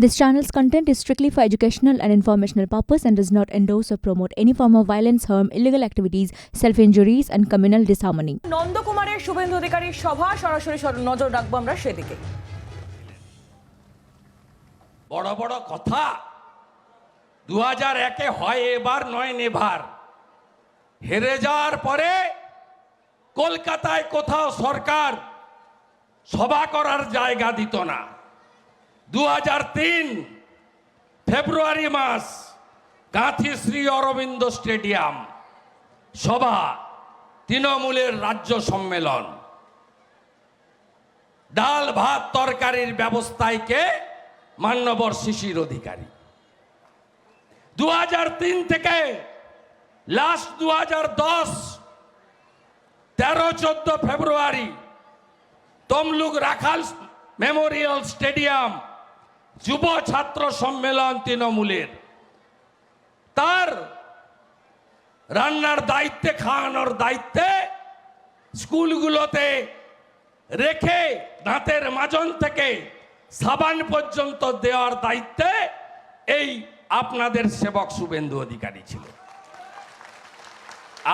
This channel's content is strictly for educational and informational purpose and does not endorse or promote any form of violence, harm, illegal activities, self-injuries and communal disharmony. নন্দকুমারের Suvendu অধিকারীর সভা সরাসরি সর- নজর রাখব আমরা সেদিকে বড় বড় কথা দু হাজার একে হয় এবার নয় নেভার হেরে যাওয়ার পরে কলকাতায় কোথাও সরকার সভা করার জায়গা দিত না দু ফেব্রুয়ারি মাস, গাঁথি শ্রী অরবিন্দ স্টেডিয়াম, সভা, তৃণমূলের রাজ্য সম্মেলন। ডাল ভাত তরকারির ব্যবস্থায় কে? মান্যবর শিশির অধিকারী। দু থেকে লাস্ট দু হাজার দশ, তেরো চোদ্দ February, Tamluk Rakhal memorial stadium যুব ছাত্র সম্মেলন তৃণমূলের। তার রান্নার দায়িত্বে, খাওয়ানোর দায়িত্বে স্কুলগুলোতে রেখে দাঁতের মাজন থেকে সাবান পর্যন্ত দেওয়ার দায়িত্বে এই আপনাদের সেবক শুভেন্দু অধিকারী ছিল।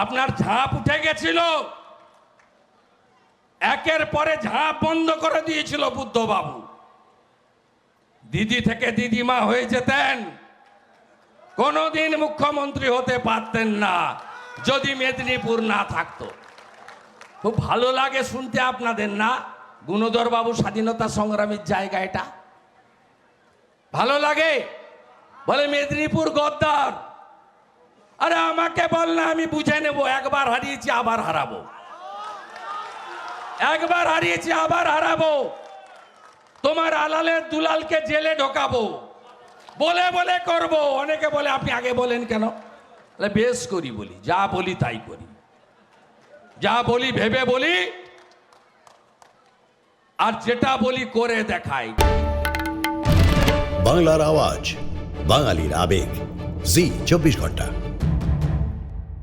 আপনার ঝাঁপ উঠে গেছিল। একের পরে ঝাঁপ বন্ধ করে দিয়েছিল বুদ্ধবাবু। দিদি থেকে দিদিমা হয়ে যেতেন। কোনোদিন মুখ্যমন্ত্রী হতে পারতেন না, যদি মেদিনীপুর না থাকতো। খুব ভালো লাগে শুনতে আপনাদের, না? গুণধর বাবু স্বাধীনতা সংগ্রামীর জায়গা এটা। ভালো লাগে? বলে, মেদিনীপুর গদ্দার। আরে, আমাকে বল না, আমি বুঝে নেব, একবার হারিয়েছি, আবার হারাবো। একবার হারিয়েছি, আবার হারাবো। তোমার আলালের দুলালকে জেলে ঢোকাবো। বলে বলে করব। অনেকে বলে, আপনি আগে বলেন কেন? বেশ করি বলি, যা বলি তাই করি। যা বলি, ভেবে বলি। আর যেটা বলি করে দেখাই। বাংলার আওয়াজ, বাঙালির আবেগ। জি, চব্বিশ ঘণ্টা।